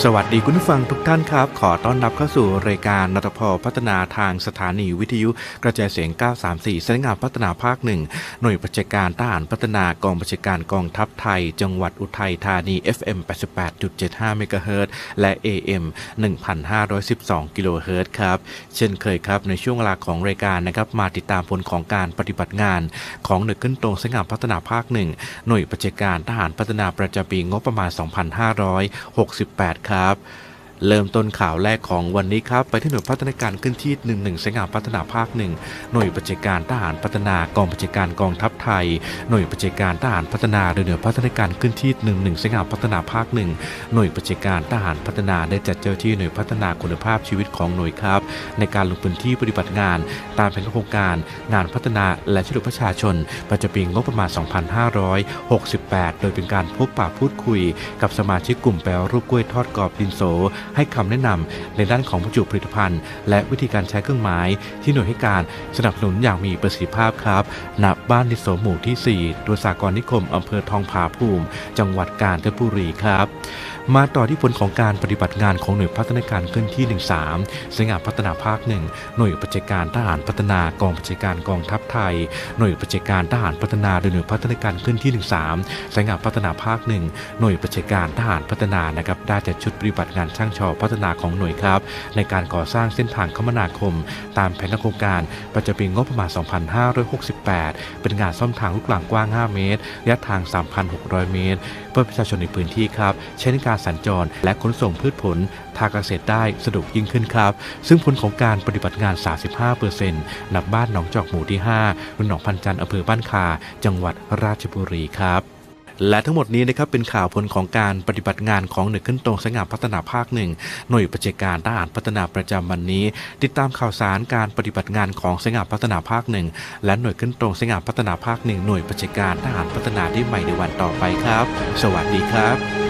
สวัสดีคุณผู้ฟังทุกท่านครับ ขอต้อนรับเข้าสู่รายการนทพพัฒนาทางสถานีวิทยุ กระจายเสียง 934สำนักงานพัฒนาภาคหนึ่งหน่วยปฏิบัติการทหารพัฒนากองบัญชาการกองทัพไทย จังหวัดอุทัยธานี FM 88.75เมกะเฮิรตซ์และ AM 1512กิโลเฮิรตซ์ครับ เช่นเคยครับในช่วงเวลาของรายการนะครับมาติดตามผลของการปฏิบัติงาน ของหน่วยขึ้นตรงสำนักงานพัฒนาภาคหนึ่งหน่วยปฏิบัติการทหารพัฒนาประจำปีงบประมาณ 2568ครับ เริ่มต้นข่าวแรกของวันนี้ครับ ไปที่หน่วยพัฒนาการขึ้นที่ 11สงามพัฒนาภาคหนึ่งหน่วยปฏิบัติการทหารพัฒนากองปฏิบัติการกองทัพไทย หน่วยปฏิบัติการทหารพัฒนาโดยหน่วยพัฒนาการขึ้นที่ 11สงามพัฒนาภาคหนึ่งหน่วยปฏิบัติการทหารพัฒนาได้จัดเจ้าที่หน่วยพัฒนาคุณภาพชีวิตของหน่วยครับ ในการลงพื้นที่ปฏิบัติงาน ตามแผนโครงการ งานพัฒนาและช่วยเหลือประชาชนประจำปีงบประมาณ 2568 โดยเป็นการพบปะพูดคุย กับสมาชิกกลุ่มแปรรูปกล้วยทอดกรอบดินโสให้คำแนะนำในด้านของบรรจุผลิตภัณฑ์ และวิธีการใช้เครื่องหมาย ที่หน่วยให้การสนับสนุนอย่างมีประสิทธิภาพครับณบ้านนิโสหมู่ที่ 4 ตัวสากรนิคมอำเภอทองผาภูมิ จังหวัดกาญจนบุรีครับ มาต่อที่ผลของการปฏิบัติงานของหน่วยพัฒนาการเคลื่อนที่ 13สงงานพัฒนาภาคหนึ่งหน่วยปฏิบัติการทหารพัฒนากองปฏิบัติการกองทัพไทย หน่วยปฏิบัติการทหารพัฒนาโดยหน่วยพัฒนาการเคลื่อนที่ 13สงงานพัฒนาภาคหนึ่งหน่วยปฏิบัติการทหารพัฒนานะครับได้จัดชุดปฏิบัติงานช่างชอพัฒนาของหน่วยครับ ในการก่อสร้างเส้นทางคมนาคม ตามแผนโครงการประจำปีงบประมาณ 2568 เป็นงานซ่อมทางลูกหลังกว้าง 5 เมตรระยะทาง 3,600 เมตร เพื่อประชาชนในพื้นที่ครับใช้ในการสัญจร และขนส่งพืชผลทางเกษตรได้สะดวกยิ่งขึ้นครับ ซึ่งผลของการปฏิบัติงาน 35%นับบ้านหนองจอกหมู่ที่5รุ่นหนองพันจันทร์อำเภอบ้านคา จังหวัดราชบุรีครับและทั้งหมดนี้นะครับเป็นข่าวผลของการปฏิบัติงานของหน่วยขึ้นตรงสง่าพัฒนาภาคหนึ่งหน่วยปฏิบัติการทหารพัฒนาประจำวันนี้ ติดตามข่าวสารการปฏิบัติงานของสง่าพัฒนาภาคหนึ่งและหน่วยขึ้นตรงสง่าพัฒนาภาคหนึ่งหน่วยปฏิบัติการทหารพัฒนาได้ใหม่ในวันต่อไปครับ สวัสดีครับ